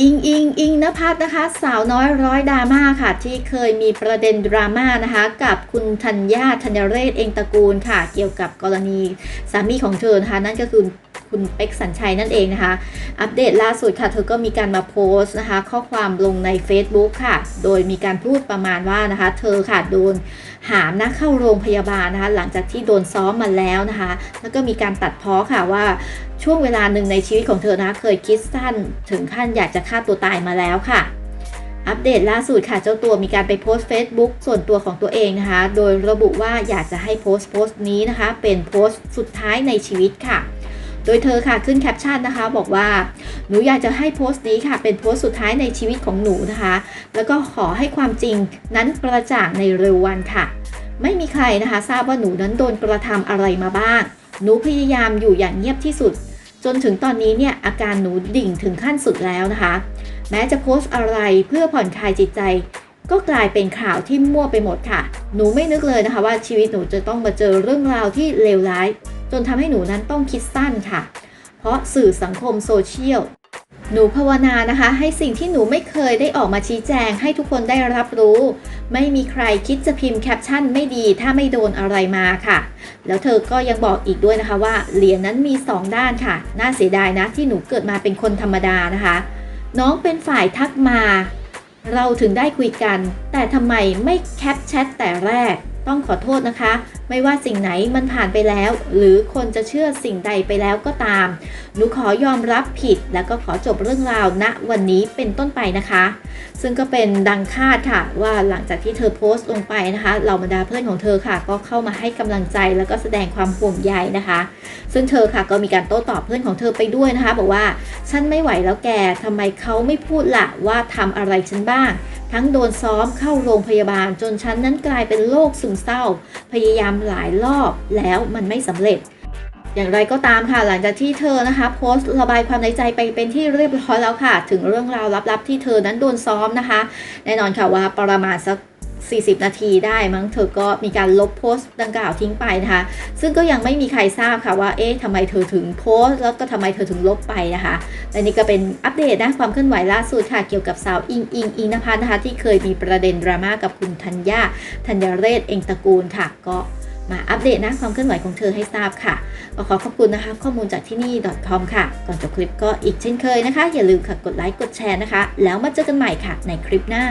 อิงอิงอิงนภัสนะคะ สาวน้อยร้อยดราม่าค่ะ ที่เคยมีประเด็นดราม่านะคะ กับคุณธัญญาธัญเรศเองตระกูลค่ะ เกี่ยวกับกรณีสามีของเธอนะคะนั่นก็คือ คุณเป็กสัญชัยนั่นเองนะคะ อัปเดตล่าสุดค่ะ เธอก็มีการมาโพสต์นะคะ ข้อความลงใน Facebook ค่ะ โดยมีการพูดประมาณว่านะคะ เธอค่ะโดนหามนะเข้าโรงพยาบาลนะคะ หลังจากที่โดนซ้อมมาแล้วนะคะ แล้วก็มีการตัดเพ้อค่ะว่าช่วงเวลาหนึ่งในชีวิตของเธอนะะเคยคิดสั้นถึงขั้นอยากจะฆ่าตัวตายมาแล้วค่ะอัปเดตล่าสุดค่ะเจ้าตัวมีการไปโพสต์ Facebook ส่วนตัวของตัวเองนะคะ โดยระบุว่าอยากจะให้โพสต์โพสต์นี้นะคะ เป็นโพสต์สุดท้ายในชีวิตค่ะ โดยเธอค่ะขึ้นแคปชั่นนะคะ บอกว่าหนูอยากจะให้โพสต์นี้ค่ะ เป็นโพสต์สุดท้ายในชีวิตของหนูนะคะ แล้วก็ขอให้ความจริงนั้นกระจ่างในเร็ววันค่ะ ไม่มีใครนะคะ ทราบว่าหนูนั้นโดนกระทำอะไรมาบ้าง หนูพยายามอยู่อย่างเงียบที่สุด จนถึงตอนนี้เนี่ยอาการหนูดิ่งถึงขั้นสุดแล้วนะคะ แม้จะโพสต์อะไรเพื่อผ่อนคลายจิตใจก็กลายเป็นข่าวที่มั่วไปหมดค่ะ หนูไม่นึกเลยนะคะว่าชีวิตหนูจะต้องมาเจอเรื่องราวที่เลวร้าย จนทำให้หนูนั้นต้องคิดสั้นค่ะ เพราะสื่อสังคมโซเชียลหนูภาวนานะคะ ให้สิ่งที่หนูไม่เคยได้ออกมาชี้แจง ให้ทุกคนได้รับรู้ ไม่มีใครคิดจะพิมพ์แคปชั่นไม่ดีถ้าไม่โดนอะไรมาค่ะ แล้วเธอก็ยังบอกอีกด้วยนะคะว่าเหรียญนั้นมี 2 ด้านค่ะ น่าเสียดายนะที่หนูเกิดมาเป็นคนธรรมดานะคะ น้องเป็นฝ่ายทักมา เราถึงได้คุยกัน แต่ทำไมไม่แคปแชทแต่แรก ต้องขอโทษนะคะ ไม่ว่าสิ่งไหนมันผ่านไปแล้ว หรือคนจะเชื่อสิ่งใดไปแล้วก็ตาม หนูขอยอมรับผิด แล้วก็ขอจบเรื่องราวณวันนี้เป็นต้นไปนะคะ ซึ่งก็เป็นดังคาดค่ะ ว่าหลังจากที่เธอโพสต์ลงไปนะคะเหล่าบรรดาเพื่อนของเธอค่ะ ก็เข้ามาให้กำลังใจแล้วก็แสดงความห่วงใยนะคะ ซึ่งเธอค่ะก็มีการโต้ตอบเพื่อนของเธอไปด้วยนะคะ บอกว่าฉันไม่ไหวแล้วแกทำไมเขาไม่พูดละว่าทำอะไรฉันบ้าง ทั้งโดนซ้อมเข้าโรงพยาบาลจนฉันนั้นกลายเป็นโรคซึมเศร้า พยายามหลายรอบแล้วมันไม่สำเร็จ อย่างไรก็ตามค่ะ หลังจากที่เธอนะคะ โพสต์ระบายความในใจไปเป็นที่เรียบร้อยแล้วค่ะ ถึงเรื่องราวลับๆที่เธอนั้นโดนซ้อมนะคะ แน่นอนค่ะว่าประมาณสัก 40 นาทีได้มั้งเธอก็มีการลบโพสต์ดังกล่าวทิ้งไปนะคะ ซึ่งก็ยังไม่มีใครทราบค่ะว่าเอ๊ะทำไมเธอถึงโพสต์แล้วก็ทำไมเธอถึงลบไปนะคะและนี่ก็เป็นอัปเดตนะความเคลื่อนไหวล่าสุดค่ะเกี่ยวกับสาวอิงอิงอิงนภัสนะคะที่เคยมีประเด็นดราม่ากับคุณธัญญาธัญเรศเองตระกูลค่ะก็มาอัปเดตนะความเคลื่อนไหวของเธอให้ทราบค่ะก็ขอขอบคุณนะคะ ข้อมูลจากที่นี่ .com ค่ะ ก่อนจบคลิปก็อีกเช่นเคยนะคะ อย่าลืมค่ะกดไลค์กดแชร์นะคะ แล้วมาเจอกันใหม่ค่ะในคลิปหน้า